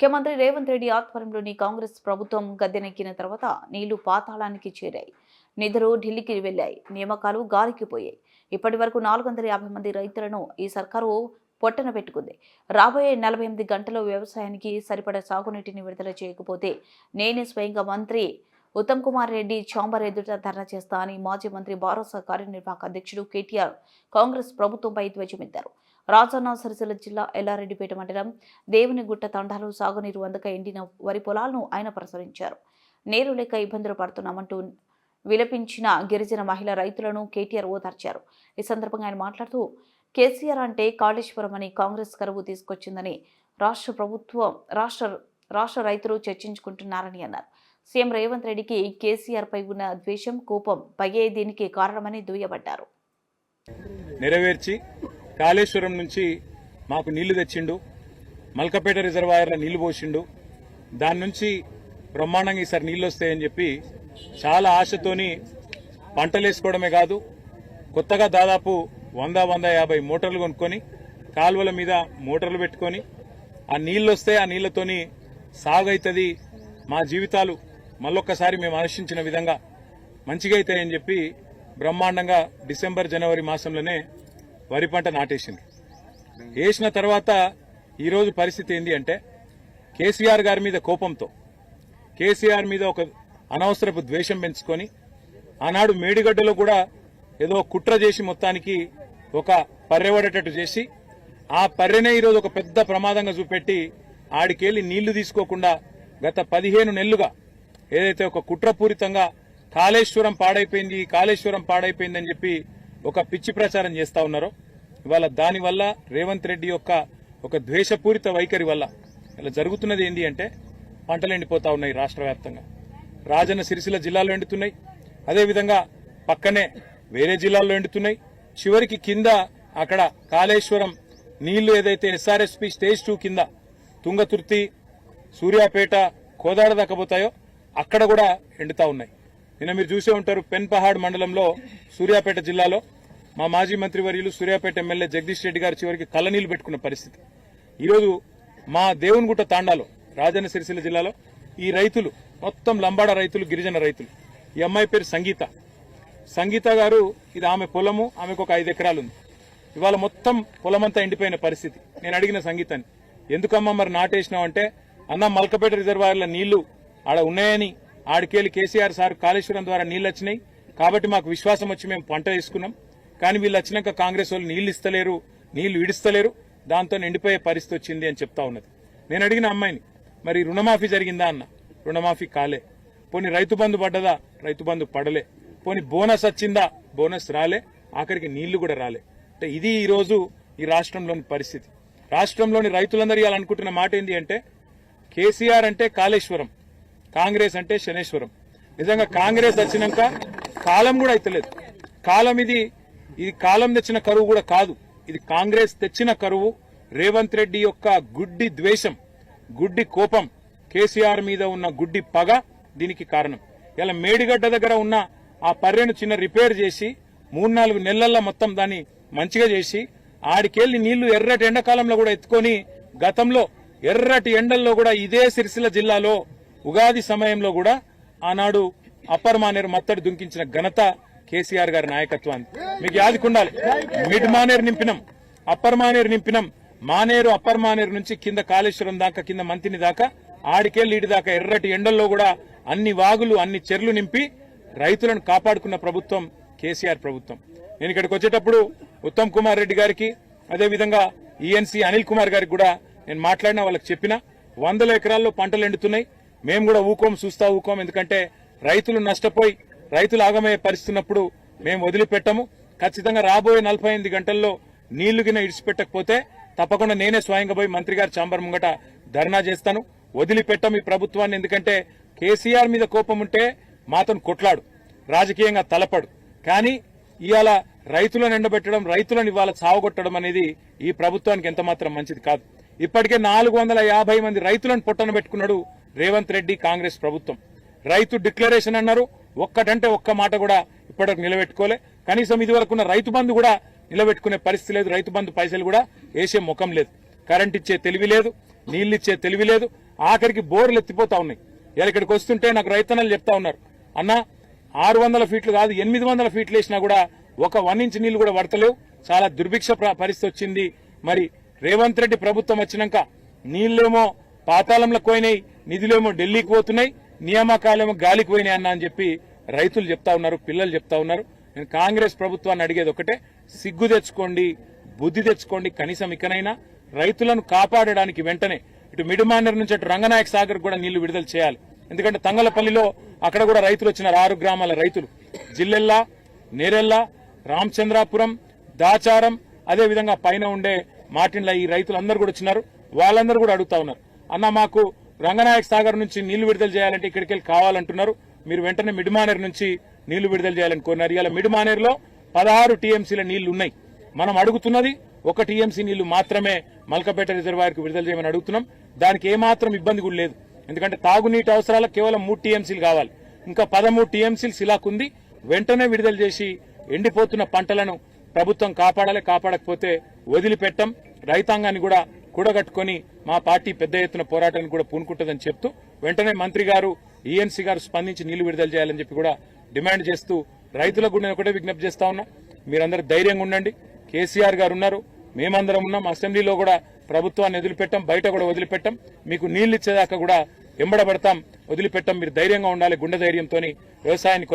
ముఖ్యమంత్రి రేవంత్ రెడ్డి ఆధ్వర్యంలోని కాంగ్రెస్ ప్రభుత్వం గద్దెనెక్కిన తర్వాత నీళ్ళు పాతాళానికి చేరాయి. నిధులు ఢిల్లీకి వెళ్ళాయి నియామకాలు గాలికిపోయాయి ఇప్పటి వరకు నాలుగు వందల యాభై మంది రైతులను ఈ సర్కారు పొట్టన పెట్టుకుంది. రాబోయే నలభై ఎనిమిది గంటల్లో వ్యవసాయానికి సరిపడా సాగునీటిని విడుదల చేయకపోతే నేనే స్వయంగా మంత్రి ఉత్తమ్ కుమార్ రెడ్డి చాంబర్ ఎదుట ధర్నా చేస్తా అని మాజీ మంత్రి భారోసా కార్యనిర్వాహక అధ్యక్షుడు కేటీఆర్ కాంగ్రెస్ ప్రభుత్వంపై ధ్వజమెత్తారు. రాజన్న సిరిసిల్ల జిల్లా ఎల్లారెడ్డిపేట మండలం దేవునిగుట్ట తండాలు సాగునీరు అందక ఎండిన వరి పొలాలను ఆయన ప్రసరించారు నేరు లేక ఇబ్బందులు పడుతున్నామంటూ విలపించిన గిరిజన మహిళ రైతులను కేటీఆర్ ఓదార్చారు. ఈ సందర్భంగా ఆయన మాట్లాడుతూ కేసీఆర్ అంటే కాళేశ్వరం అని కాంగ్రెస్ కరువు తీసుకొచ్చిందని రాష్ట్ర ప్రభుత్వం రాష్ట్ర రాష్ట్ర రైతులు చర్చించుకుంటున్నారని అన్నారు. సీఎం రేవంత్ రెడ్డికి కేసీఆర్పై ఉన్న ద్వేషం కోపం పగే దీనికి కారణమని దుయ్యబడ్డారు. నెరవేర్చి కాళేశ్వరం నుంచి మాకు నీళ్ళు తెచ్చిండు మల్కపేట రిజర్వాయర్లో నీళ్ళు పోసిండు. దాని నుంచి బ్రహ్మాండంగా ఈసారి నీళ్ళు వస్తాయని చెప్పి చాలా ఆశతోని పంటలు వేసుకోవడమే కాదు కొత్తగా దాదాపు వంద వంద యాభై మోటార్లు కొనుక్కొని కాలువల మీద మోటార్లు పెట్టుకొని ఆ నీళ్ళు వస్తే ఆ నీళ్ళతోని సాగు అవుతుంది మా జీవితాలు. మళ్ళొక్కసారి మేము ఆశించిన విధంగా మంచిగా అవుతాయని చెప్పి బ్రహ్మాండంగా డిసెంబర్ జనవరి మాసంలోనే వరి పంట నాటేసింది వేసిన తర్వాత ఈరోజు పరిస్థితి ఏంటి అంటే కేసీఆర్ గారి మీద కోపంతో కేసీఆర్ మీద ఒక అనవసరపు ద్వేషం పెంచుకొని ఆనాడు మేడిగడ్డలో కూడా ఏదో కుట్ర చేసి మొత్తానికి ఒక పర్రెవడేటట్టు చేసి ఆ పర్రెనే ఈరోజు ఒక పెద్ద ప్రమాదంగా చూపెట్టి ఆడికెళ్ళి నీళ్ళు తీసుకోకుండా గత పదిహేను నెలలుగా ఏదైతే ఒక కుట్రపూరితంగా కాళేశ్వరం పాడైపోయింది కాళేశ్వరం పాడైపోయిందని చెప్పి ఒక పిచ్చి ప్రచారం చేస్తా ఉన్నారో ఇవాళ దానివల్ల రేవంత్ రెడ్డి యొక్క ఒక ద్వేషపూరిత వైఖరి వల్ల ఇలా జరుగుతున్నది ఏంటి అంటే పంటలు ఎండిపోతా ఉన్నాయి రాష్ట్ర వ్యాప్తంగా. రాజన్న సిరిసిల్ల జిల్లాలో ఎండుతున్నాయి. అదేవిధంగా పక్కనే వేరే జిల్లాల్లో ఎండుతున్నాయి. చివరికి కింద అక్కడ కాళేశ్వరం నీళ్ళు ఏదైతే ఎస్ఆర్ఎస్పి స్టేజ్ టూ కింద తుంగతుర్తి సూర్యాపేట కోదాడ దక్కపోతాయో అక్కడ కూడా ఎండుతా ఉన్నాయి. నిన్న మీరు చూసే ఉంటారు పెన్పహాడ్ మండలంలో సూర్యాపేట జిల్లాలో మా మాజీ మంత్రి వర్యులు సూర్యాపేట ఎమ్మెల్యే జగదీష్ రెడ్డి గారు చివరికి కళ్ళనీళ్ళు పెట్టుకున్న పరిస్థితి. ఈరోజు మా దేవునిగుట్ట తాండాలో రాజన్న సిరిసిల్ల జిల్లాలో ఈ రైతులు మొత్తం లంబాడ రైతులు గిరిజన రైతులు. ఈ అమ్మాయి పేరు సంగీత. సంగీత గారు ఇది ఆమె పొలము ఆమెకు ఒక ఐదు ఎకరాలు ఉంది ఇవాళ మొత్తం పొలమంతా ఎండిపోయిన పరిస్థితి. నేను అడిగిన సంగీతాన్ని ఎందుకమ్మా మరి నాటేసినావు అంటే అన్న మల్కపేట రిజర్వాయర్ల నీళ్ళు ఆడ ఉన్నాయని ఆడికెళ్ళి కేసీఆర్ సార్ కాళేశ్వరం ద్వారా నీళ్ళు వచ్చినాయి కాబట్టి మాకు విశ్వాసం వచ్చి మేము పంట వేసుకున్నాం కానీ వీళ్ళు వచ్చినాక కాంగ్రెస్ వాళ్ళు నీళ్ళు ఇస్తలేరు నీళ్ళు విడిస్తలేరు దాంతో నిండిపోయే పరిస్థితి వచ్చింది అని చెప్తా ఉన్నది. నేను అడిగిన అమ్మాయిని మరి రుణమాఫీ జరిగిందా అన్న? రుణమాఫీ కాలే. పోనీ రైతు బంధు పడ్డదా? రైతు బంధు పడలే. పోనీ బోనస్ వచ్చిందా? బోనస్ రాలే. ఆఖరికి నీళ్ళు కూడా రాలే. అంటే ఇది ఈరోజు ఈ రాష్ట్రంలోని పరిస్థితి. రాష్ట్రంలోని రైతులందరూ ఇవ్వాలనుకుంటున్న మాట ఏంటి అంటే కేసీఆర్ అంటే కాళేశ్వరం. కాంగ్రెస్ అంటే శనేశ్వరం. నిజంగా కాంగ్రెస్ వచ్చినాక కాలం కూడా అయితలేదు. కాలం ఇది ఇది కాలం తెచ్చిన కరువు కూడా కాదు. ఇది కాంగ్రెస్ తెచ్చిన కరువు రేవంత్ రెడ్డి యొక్క గుడ్డి ద్వేషం గుడ్డి కోపం కేసీఆర్ మీద ఉన్న గుడ్డి పగ దీనికి కారణం. ఇలా మేడిగడ్డ దగ్గర ఉన్న ఆ పర్రెను చిన్న రిపేర్ చేసి మూడు నాలుగు నెలల్లో మొత్తం దాన్ని మంచిగా చేసి ఆడికెళ్ళి నీళ్ళు ఎర్రటి ఎండాకాలంలో కూడా ఎత్తుకొని గతంలో ఎర్రటి ఎండల్లో కూడా ఇదే సిరిసిల్ల జిల్లాలో ఉగాది సమయంలో కూడా ఆనాడు అప్పర్ మానేరు మత్తడి దుంకించిన ఘనత కేసీఆర్ గారి నాయకత్వాన్ని. మీకు యాదికుండాలి మిడ్ మానేరు నింపినం అప్పర్ మానేరు నింపినం. మానేరు అప్పర్ మానేరు నుంచి కింద కాళేశ్వరం దాకా కింద మంతిని దాకా ఆడికెళ్ళి ఇటు దాకా ఎర్రటి ఎండల్లో కూడా అన్ని వాగులు అన్ని చెర్లు నింపి రైతులను కాపాడుకున్న ప్రభుత్వం కేసీఆర్ ప్రభుత్వం. నేను ఇక్కడికి వచ్చేటప్పుడు ఉత్తమ్ కుమార్ రెడ్డి గారికి అదేవిధంగా ఈఎన్సీ అనిల్ కుమార్ గారికి కూడా నేను మాట్లాడినా వాళ్ళకి చెప్పిన వందల ఎకరాల్లో పంటలు ఎండుతున్నాయి. మేము కూడా ఊకోం చూస్తా ఊకోం. ఎందుకంటే రైతులు నష్టపోయి రైతులు ఆగమయ్యే పరిస్థితున్నప్పుడు మేము వదిలిపెట్టము. ఖచ్చితంగా రాబోయే నలభై ఎనిమిది గంటల్లో నీళ్ళు గిన ఇడిచిపెట్టకపోతే తప్పకుండా నేనే స్వయంగా పోయి మంత్రి గారి చాంబర్ ముంగట ధర్నా చేస్తాను. వదిలిపెట్టం ఈ ప్రభుత్వాన్ని. ఎందుకంటే కేసీఆర్ మీద కోపం ఉంటే మాతను కొట్లాడు రాజకీయంగా తలపడు. కానీ ఇవాళ రైతులను ఎండబెట్టడం రైతులను ఇవాళ సావగొట్టడం అనేది ఈ ప్రభుత్వానికి ఎంతమాత్రం మంచిది కాదు. ఇప్పటికే నాలుగు వందల యాభై మంది రైతులను పొట్టన పెట్టుకున్నాడు రేవంత్ రెడ్డి కాంగ్రెస్ ప్రభుత్వం. రైతు డిక్లరేషన్ అన్నారు. ఒక్కటంటే ఒక్క మాట కూడా ఇప్పటివరకు నిలబెట్టుకోలే. కనీసం ఇది వరకు ఉన్న రైతు బంధు కూడా నిలబెట్టుకునే పరిస్థితి లేదు. రైతు బంధు పైసలు కూడా వేసే ముఖం లేదు. కరెంట్ ఇచ్చే తెలివి లేదు. నీళ్ళు ఇచ్చే తెలివి లేదు. ఆఖరికి బోర్లు ఎత్తిపోతా ఉన్నాయి. ఇలా ఇక్కడికి వస్తుంటే నాకు రైతన్నలు చెప్తా ఉన్నారు. అన్న ఆరు వందల ఫీట్లు కాదు ఎనిమిది వందల ఫీట్లు వేసినా కూడా ఒక వన్ ఇంచ్ నీళ్ళు కూడా పడతలేవు. చాలా దుర్భిక్ష పరిస్థితి వచ్చింది. మరి రేవంత్ రెడ్డి ప్రభుత్వం వచ్చినాక నీళ్ళేమో పాతాళంలో పోయినాయి నిధులేమో ఢిల్లీకి పోతున్నాయి నియామకాలేమో గాలికి పోయినాయి అన్న అని చెప్పి రైతులు చెప్తా ఉన్నారు పిల్లలు చెప్తా ఉన్నారు. నేను కాంగ్రెస్ ప్రభుత్వాన్ని అడిగేది ఒకటే సిగ్గు తెచ్చుకోండి బుద్ధి తెచ్చుకోండి కనీసం ఇకనైనా రైతులను కాపాడడానికి వెంటనే ఇటు మిడిమానర్ నుంచి అటు రంగనాయక సాగర్ కూడా నీళ్ళు విడుదల చేయాలి. ఎందుకంటే తంగలపల్లిలో అక్కడ కూడా రైతులు వచ్చినారు ఆరు గ్రామాల రైతులు. జిల్లెల్లా నేరెల్లా రామచంద్రాపురం దాచారం అదేవిధంగా పైన ఉండే మాటిన్ల ఈ రైతులందరూ కూడా వచ్చినారు. వాళ్ళందరూ కూడా అడుగుతా ఉన్నారు. అన్న మాకు రంగనాయక సాగర్ నుంచి నీళ్ళు విడుదల చేయాలంటే ఇక్కడికి వెళ్ళి కావాలంటున్నారు. మీరు వెంటనే మిడిమానేర్ నుంచి నీళ్ళు విడుదల చేయాలని కోరినారు. ఇలా మిడిమానేర్లో పదహారు టీఎంసీల నీళ్ళు ఉన్నాయి మనం అడుగుతున్నది ఒక టీఎంసీ నీళ్ళు మాత్రమే మల్కపేట రిజర్వాయర్కు విడుదల చేయమని అడుగుతున్నాం. దానికి ఏమాత్రం ఇబ్బంది కూడా లేదు. ఎందుకంటే తాగునీటి అవసరాలకు కేవలం మూడు టీఎంసీలు కావాలి. ఇంకా పదమూడు టీఎంసీలు శిలాకుంది వెంటనే విడుదల చేసి ఎండిపోతున్న పంటలను ప్రభుత్వం కాపాడాలి కాపాడకపోతే వదిలిపెట్టం. రైతాంగాన్ని కూడా కూడగట్టుకొని మా పార్టీ పెద్ద ఎత్తున పోరాటానికి కూడా పూనుకుంటుందని చెప్తూ వెంటనే మంత్రి గారు ఈఎన్సీ గారు స్పందించి నీళ్ళు విడుదల చేయాలని చెప్పి కూడా డిమాండ్ చేస్తూ రైతులకు కూడా ఒకటే విజ్ఞప్తి చేస్తా ఉన్నా. మీరందరూ ధైర్యంగా ఉండండి. కేసీఆర్ గారు ఉన్నారు. మేమందరం ఉన్నాం. అసెంబ్లీలో కూడా ప్రభుత్వాన్ని వదిలిపెట్టాం. బయట కూడా వదిలిపెట్టాం. మీకు నీళ్ళు ఇచ్చేదాకా కూడా ఎంబడబడతాం. వదిలిపెట్టాం. మీరు ధైర్యంగా ఉండాలి. గుండె ధైర్యంతో వ్యవసాయాన్ని